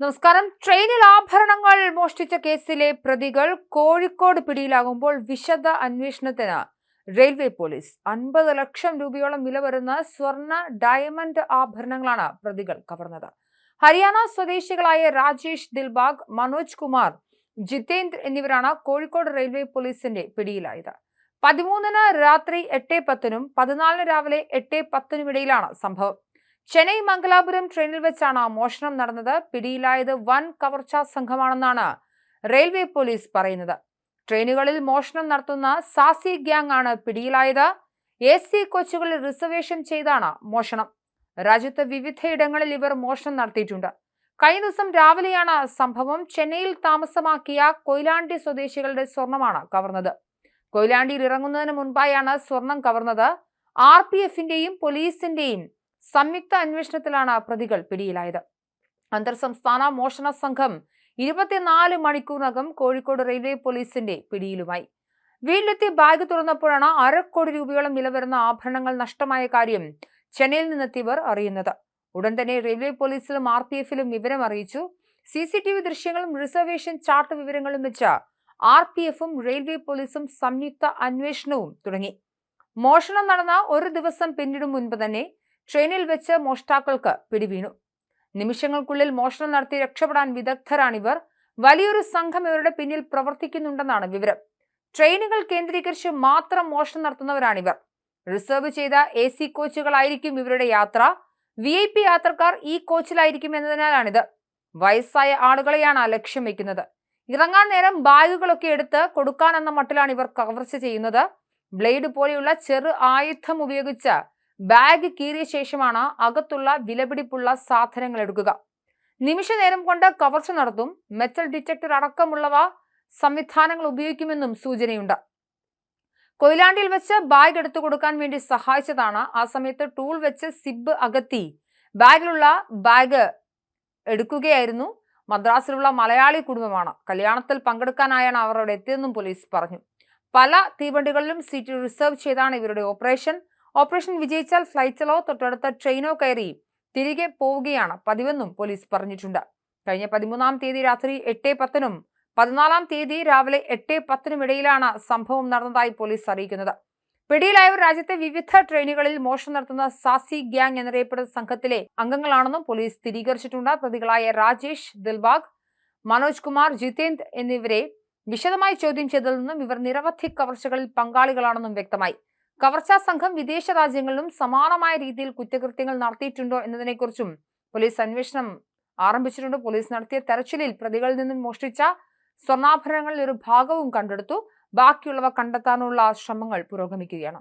നമസ്കാരം. ട്രെയിനിൽ ആഭരണങ്ങൾ മോഷ്ടിച്ച കേസിലെ പ്രതികൾ കോഴിക്കോട് പിടിയിലാകുമ്പോൾ വിശദ അന്വേഷണത്തിന് റെയിൽവേ പോലീസ് അൻപത് ലക്ഷം രൂപയോളം വില വരുന്ന സ്വർണ ഡയമണ്ട് ആഭരണങ്ങളാണ് പ്രതികൾ കവർന്നത്. ഹരിയാന സ്വദേശികളായ രാജേഷ് ദിൽബാഗ് മനോജ് കുമാർ ജിതേന്ദ്ര എന്നിവരാണ് കോഴിക്കോട് റെയിൽവേ പോലീസിന്റെ പിടിയിലായത്. പതിമൂന്നിന് രാത്രി എട്ട് പത്തിനും പതിനാലിന് രാവിലെ എട്ട് പത്തിനും ഇടയിലാണ് സംഭവം. ചെന്നൈ മംഗലാപുരം ട്രെയിനിൽ വെച്ചാണ് മോഷണം നടന്നത്. പിടിയിലായത് വൻ കവർച്ചാ സംഘമാണെന്നാണ് റെയിൽവേ പോലീസ് പറയുന്നത്. ട്രെയിനുകളിൽ മോഷണം നടത്തുന്ന സാസി ഗ്യാങ് ആണ് പിടിയിലായത്. എ സി കോച്ചുകളിൽ റിസർവേഷൻ ചെയ്താണ് മോഷണം. രാജ്യത്ത് വിവിധയിടങ്ങളിൽ ഇവർ മോഷണം നടത്തിയിട്ടുണ്ട്. കഴിഞ്ഞ ദിവസം രാവിലെയാണ് സംഭവം. ചെന്നൈയിൽ താമസമാക്കിയ കൊയിലാണ്ടി സ്വദേശികളുടെ സ്വർണമാണ് കവർന്നത്. കൊയിലാണ്ടിയിൽ ഇറങ്ങുന്നതിന് മുൻപായാണ് സ്വർണം കവർന്നത്. ആർ പി എഫിന്റെയും പോലീസിന്റെയും സംയുക്ത അന്വേഷണത്തിലാണ് പ്രതികൾ പിടിയിലായത്. അന്തർ സംസ്ഥാന മോഷണ സംഘം ഇരുപത്തിനാല് മണിക്കൂറിനകം കോഴിക്കോട് റെയിൽവേ പോലീസിന്റെ പിടിയിലുമായി. വീട്ടിലെത്തി ബാഗ് തുറന്നപ്പോഴാണ് അരക്കോടി രൂപയോളം വില വരുന്ന ആഭരണങ്ങൾ നഷ്ടമായ കാര്യം ചെന്നൈയിൽ നിന്നെത്തിയവർ അറിയുന്നത്. ഉടൻ തന്നെ റെയിൽവേ പോലീസിലും ആർ പി എഫിലും വിവരം അറിയിച്ചു. സി സി ടി വി ദൃശ്യങ്ങളും റിസർവേഷൻ ചാർട്ട് വിവരങ്ങളും വെച്ച ആർ പി എഫും റെയിൽവേ പോലീസും സംയുക്ത അന്വേഷണവും തുടങ്ങി. മോഷണം നടന്ന ഒരു ദിവസം പിന്നിടും മുൻപ് തന്നെ ട്രെയിനിൽ വെച്ച് മോഷ്ടാക്കൾക്ക് പിടിവീണു. നിമിഷങ്ങൾക്കുള്ളിൽ മോഷണം നടത്തി രക്ഷപ്പെടാൻ വിദഗ്ധരാണിവർ വലിയൊരു സംഘം ഇവരുടെ പിന്നിൽ പ്രവർത്തിക്കുന്നുണ്ടെന്നാണ് വിവരം. ട്രെയിനുകൾ കേന്ദ്രീകരിച്ച് മാത്രം മോഷണം നടത്തുന്നവരാണിവർ. റിസർവ് ചെയ്ത എ സി കോച്ചുകളായിരിക്കും ഇവരുടെ യാത്ര. വി ഐ പി യാത്രക്കാർ ഈ കോച്ചിലായിരിക്കും എന്നതിനാലാണിത്. വയസ്സായ ആളുകളെയാണ് ലക്ഷ്യം വെക്കുന്നത് ഇറങ്ങാൻ നേരം ബാഗുകളൊക്കെ എടുത്ത് കൊടുക്കാനെന്ന മട്ടിലാണ് ഇവർ കവർച്ച ചെയ്യുന്നത്. ബ്ലേഡ് പോലെയുള്ള ചെറു ആയുധം ഉപയോഗിച്ച് ബാഗ് കീറിയ ശേഷമാണ് അകത്തുള്ള വിലപിടിപ്പുള്ള സാധനങ്ങൾ എടുക്കുക. നിമിഷ നേരം കൊണ്ട് കവർച്ച നടത്തും. മെറ്റൽ ഡിറ്റക്ടർ അടക്കമുള്ളവ സംവിധാനങ്ങൾ ഉപയോഗിക്കുമെന്നും സൂചനയുണ്ട്. കൊയിലാണ്ടിയിൽ വെച്ച് ബാഗ് എടുത്തു കൊടുക്കാൻ വേണ്ടി സഹായിച്ചതാണ്. ആ സമയത്ത് ടൂൾ വെച്ച് സിബ് അകത്തി ബാഗിലുള്ള ബാഗ് എടുക്കുകയായിരുന്നു. മദ്രാസിലുള്ള മലയാളി കുടുംബമാണ്. കല്യാണത്തിൽ പങ്കെടുക്കാനായാണ് അവർ അവിടെ എത്തിയതെന്നും പോലീസ് പറഞ്ഞു. പല തീവണ്ടികളിലും സീറ്റ് റിസർവ് ചെയ്താണ് ഇവരുടെ ഓപ്പറേഷൻ. ഓപ്പറേഷൻ വിജയിച്ചാൽ ഫ്ലൈറ്റിലോ തൊട്ടടുത്ത ട്രെയിനോ കയറി തിരികെ പോവുകയാണ് പതിവെന്നും പോലീസ് പറഞ്ഞിട്ടുണ്ട്. കഴിഞ്ഞ പതിമൂന്നാം തീയതി രാത്രി എട്ട് പത്തിനും പതിനാലാം തീയതി രാവിലെ എട്ട് പത്തിനും ഇടയിലാണ് സംഭവം നടന്നതായി പോലീസ് അറിയിക്കുന്നത്. പിടിയിലായവർ രാജ്യത്തെ വിവിധ ട്രെയിനുകളിൽ മോഷണം നടത്തുന്ന സാസി ഗ്യാങ് എന്നറിയപ്പെടുന്ന സംഘത്തിലെ അംഗങ്ങളാണെന്നും പോലീസ് സ്ഥിരീകരിച്ചിട്ടുണ്ട്. പ്രതികളായ രാജേഷ് ദിൽബാഗ് മനോജ് കുമാർ ജിതേന്ദ് എന്നിവരെ വിശദമായി ചോദ്യം ചെയ്തതിൽ നിന്നും ഇവർ നിരവധി കവർച്ചകളിൽ പങ്കാളികളാണെന്നും വ്യക്തമായി. കവർച്ചാ സംഘം വിദേശ രാജ്യങ്ങളിലും സമാനമായ രീതിയിൽ കുറ്റകൃത്യങ്ങൾ നടത്തിയിട്ടുണ്ടോ എന്നതിനെക്കുറിച്ചും പോലീസ് അന്വേഷണം ആരംഭിച്ചിട്ടുണ്ട്. പോലീസ് നടത്തിയ തെരച്ചിലിൽ പ്രതികളിൽ നിന്നും മോഷ്ടിച്ച സ്വർണാഭരണങ്ങളിൽ ഒരു ഭാഗവും കണ്ടെടുത്തു. ബാക്കിയുള്ളവ കണ്ടെത്താനുള്ള ശ്രമങ്ങൾ പുരോഗമിക്കുകയാണ്.